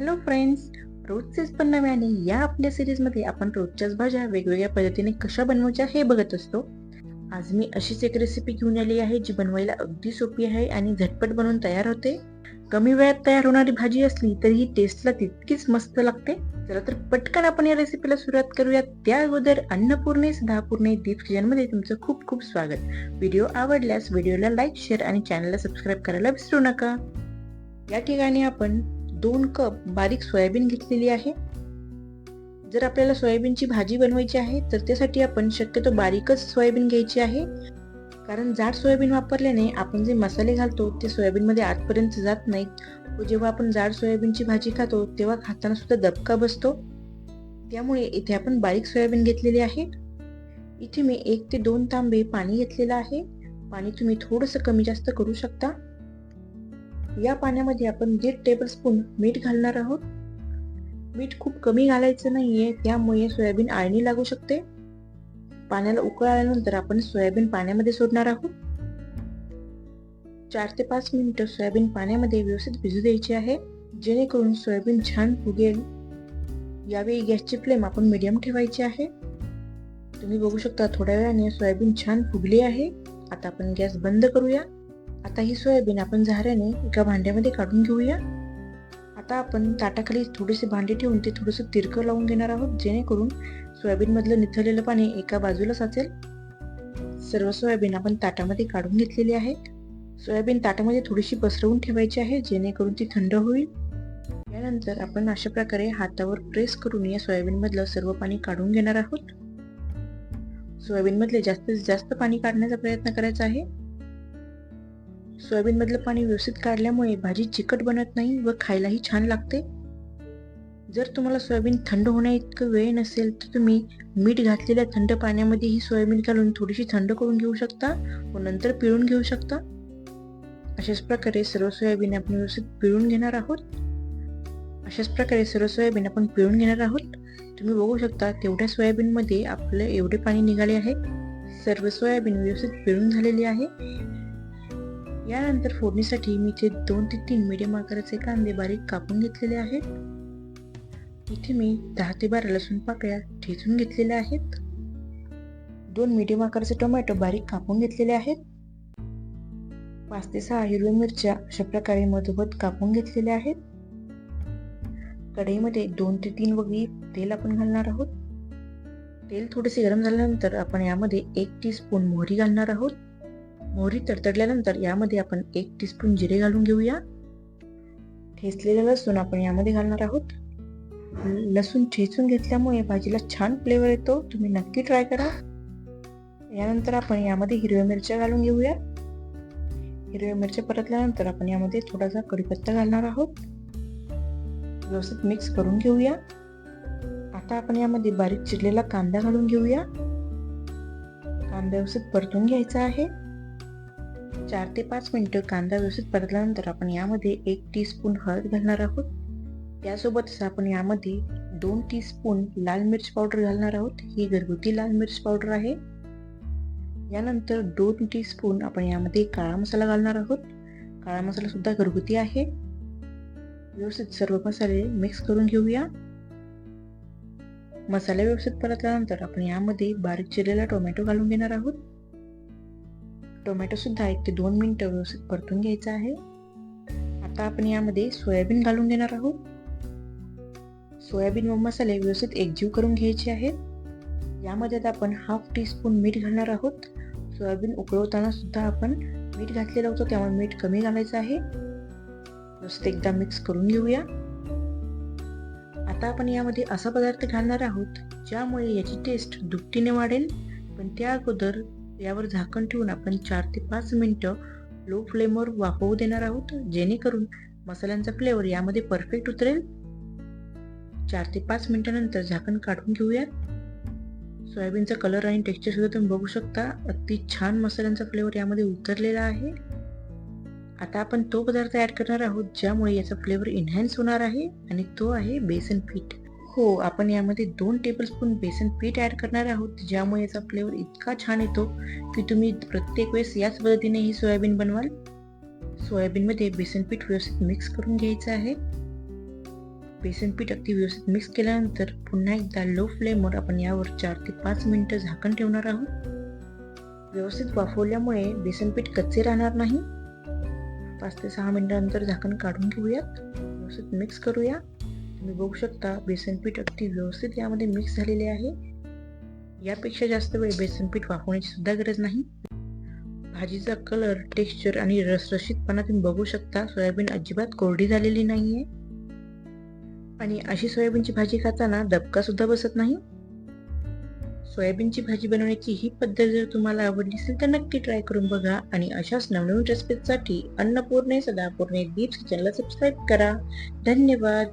Hello friends रोजचेच पण नव्या आणि या आपल्या सिरीजमध्ये आपण रोजच्याच भाज्या वेगवेगळ्या पद्धतीने कशा बनवायच्या हे बघत असतो. आज मी अशीच एक रेसिपी घेऊन आली आहे जी बनवायला अगदी सोपी आहे आणि झटपट बनवून तयार होते. कमी वेळात तयार होणारी भाजी असली तरी ही टेस्टला तितकीच मस्त लागते. चला तर पटकन आपण या रेसिपीला सुरुवात करूया त्या अगोदर अन्नपूर्णे सदापूर्णे दीप किचनमध्ये तुमचं खूप खूप स्वागत. व्हिडिओ आवडल्यास व्हिडिओला लाईक शेअर आणि चॅनलला सबस्क्राईब करायला विसरू नका. या ठिकाणी आपण दोन कप बारीक सोयाबीन घेतलेली आहे. जर आपल्याला सोयाबीनची भाजी बनवायची आहे तर त्यासाठी आपण शक्यतो बारीकच सोयाबीन घ्यायची आहे. कारण जाड सोयाबीन वापरल्याने आपण जे मसाले घालतो ते सोयाबीनमध्ये आतपर्यंत जात नाहीत. व जेव्हा आपण जाड सोयाबीनची भाजी खातो तेव्हा खाताना सुद्धा दबका बसतो. त्यामुळे इथे आपण बारीक सोयाबीन घेतलेली आहे. इथे मी एक ते दोन तांबे पाणी घेतलेलं आहे. पाणी तुम्ही थोडंसं कमी जास्त करू शकता. या पाण्यामध्ये आपण दीड टेबल स्पून मीठ घालणार आहोत. मीठ खूप कमी घालायचं नाहीये त्यामुळे सोयाबीन आळणी लागू शकते. पाण्याला उकळ आल्यानंतर आपण सोयाबीन पाण्यामध्ये सोडणार आहोत. चार ते पाच मिनिटं सोयाबीन पाण्यामध्ये व्यवस्थित भिजू द्यायची आहे. जेणेकरून सोयाबीन छान फुगेल. यावेळी गॅसची फ्लेम आपण मीडियम ठेवायची आहे. तुम्ही बघू शकता थोड्या वेळाने सोयाबीन छान फुगली आहे. आता आपण गॅस बंद करूया. आता ही सोयाबीन आपण झाऱ्याने एका भांड्यामध्ये काढून घेऊया. आता आपण ताटाखाली थोडेसे भांडे ठेवून ते थोडंसं तिरकं लावून घेणार आहोत जेणेकरून सोयाबीनमधलं निथळलेलं पाणी एका बाजूला साचेल. सर्व सोयाबीन आपण ताटामध्ये काढून घेतलेली आहे. सोयाबीन ताटामध्ये थोडीशी पसरवून ठेवायची आहे जेणेकरून ती थंड होईल. यानंतर आपण अशा प्रकारे हातावर प्रेस करून या सोयाबीनमधलं सर्व पाणी काढून घेणार आहोत. सोयाबीनमधले जास्तीत जास्त पाणी काढण्याचा प्रयत्न करायचा आहे. सोयाबीनमधलं पाणी व्यवस्थित काढल्यामुळे भाजी चिकट बनत नाही व खायलाही छान लागते. जर तुम्हाला सोयाबीन थंड होण्या इतकं वेळ नसेल तर तुम्ही मीठ घातलेल्या थंड पाण्यामध्ये ही सोयाबीन घालून थोडीशी थंड करून घेऊ शकता व नंतर पिळून घेऊ शकता. अशाच प्रकारे सर्व सोयाबीन आपण व्यवस्थित पिळून घेणार आहोत. अशाच प्रकारे सर्व सोयाबीन आपण पिळून घेणार आहोत. तुम्ही बघू शकता तेवढ्या सोयाबीनमध्ये आपलं एवढे पाणी निघाले आहे. सर्व सोयाबीन व्यवस्थित पिळून झालेली आहे. यानंतर फोडणीसाठी मी इथे दोन ते तीन मिडियम आकाराचे कांदे बारीक कापून घेतलेले आहेत. इथे मी दहा ते बारा लसूण पाकळ्या ठेचून घेतलेल्या आहेत. दोन मिडियम आकाराचे टोमॅटो बारीक कापून घेतलेले आहेत. पाच ते सहा हिरव्या मिरच्या अशा प्रकारे मधोमध कापून घेतलेल्या आहेत. कढईमध्ये दोन ते तीन वगळी तेल आपण घालणार आहोत. तेल थोडेसे गरम झाल्यानंतर आपण यामध्ये एक टी स्पून मोहरी घालणार आहोत. मोहरी तडतडल्यानंतर यामध्ये आपण एक टीस्पून जिरे घालून घेऊया. ठेचलेलं लसूण आपण यामध्ये घालणार आहोत. लसूण ठेचून घेतल्यामुळे भाजीला छान फ्लेवर येतो. तुम्ही नक्की ट्राय करा. यानंतर आपण यामध्ये हिरव्या मिरच्या घालून घेऊया. हिरव्या मिरच्या परतल्यानंतर आपण यामध्ये थोडासा कढीपत्ता घालणार आहोत. व्यवस्थित मिक्स करून घेऊया. आता आपण यामध्ये बारीक चिरलेला कांदा घालून घेऊया. कांदा व्यवस्थित परतून घ्यायचा आहे. चार ते पाच मिनटं कांदा व्यवस्थित परतल्यानंतर आपण यामध्ये एक टी स्पून हळद घालणार आहोत. त्यासोबतच आपण यामध्ये दोन टी स्पून लाल मिर्च पावडर घालणार आहोत. ही घरगुती लाल मिर्च पावडर आहे. यानंतर दोन टी स्पून आपण यामध्ये काळा मसाला घालणार आहोत. काळा मसाला सुद्धा घरगुती आहे. व्यवस्थित सर्व मसाले मिक्स करून घेऊया. मसाले व्यवस्थित परतल्यानंतर आपण यामध्ये बारीक चिरलेला टोमॅटो घालून घेणार आहोत. टोमॅटोसुद्धा एक ते दोन मिनटं व्यवस्थित परतून घ्यायचा आहे. आता आपण यामध्ये सोयाबीन घालून देणार आहोत. सोयाबीन व मसाले व्यवस्थित एकजीव करून घ्यायचे आहेत. यामध्ये आता आपण हाफ टीस्पून मीठ घालणार आहोत. सोयाबीन उकळवताना सुद्धा आपण मीठ घातलेलं होतं त्यामुळे मीठ कमी घालायचं आहे. व्यवस्थित एकदा मिक्स करून घेऊया. आता आपण यामध्ये असा पदार्थ घालणार आहोत ज्यामुळे याची टेस्ट दुपटीने वाढेल. पण त्या अगोदर यावर झाकण ठेवून आपण चार ते पाच मिनटं लो फ्लेमवर वाफवू देणार आहोत जेणेकरून मसाल्यांचा फ्लेवर यामध्ये परफेक्ट उतरेल. चार ते पाच मिनटानंतर झाकण काढून घेऊयात. सोयाबीनचा कलर आणि टेक्स्चर सुद्धा तुम्ही बघू शकता. अति छान मसाल्यांचा फ्लेवर यामध्ये उतरलेला आहे. आता आपण तो पदार्थ ॲड करणार आहोत ज्यामुळे याचा फ्लेवर इन्हॅन्स होणार आहे आणि तो आहे बेसन पीठ. हो आपण यामध्ये दोन टेबलस्पून बेसन पीठ ॲड करणार आहोत. ज्यामुळे याचा फ्लेवर इतका छान येतो की तुम्ही प्रत्येक वेळेस याच पद्धतीने ही सोयाबीन बनवाल. सोयाबीनमध्ये बेसन पीठ व्यवस्थित मिक्स करून घ्यायचं आहे. बेसन पीठ अगदी व्यवस्थित मिक्स केल्यानंतर पुन्हा एकदा लो फ्लेमवर आपण यावर चार ते पाच मिनटं झाकण ठेवणार आहोत. व्यवस्थित वाफवल्यामुळे बेसन पीठ कच्चे राहणार नाही. पाच ते सहा मिनिटानंतर झाकण काढून घेऊयात. व्यवस्थित मिक्स करूया. तुम्ही बघू शकता बेसन पीठ अगदी व्यवस्थित यामध्ये मिक्स झालेले आहे. यापेक्षा जास्त वेळ बेसन पीठ वाफवण्याची सुद्धा गरज नाही. भाजीचा कलर टेक्स्चर आणि रसरशीतपणा तुम्ही बघू शकता. सोयाबीन अजिबात कोरडी झालेली नाही आहे आणि अशी सोयाबीनची भाजी खाताना दबका सुद्धा बसत नाही. सोयाबीनची भाजी बनवण्याची ही पद्धत जर तुम्हाला आवडली असेल तर नक्की ट्राय करून बघा. आणि अशाच नवनवीन रेसिपीसाठी अन्नपूर्णे सदापूर्णे दीप्स किचनला सबस्क्राईब करा. धन्यवाद.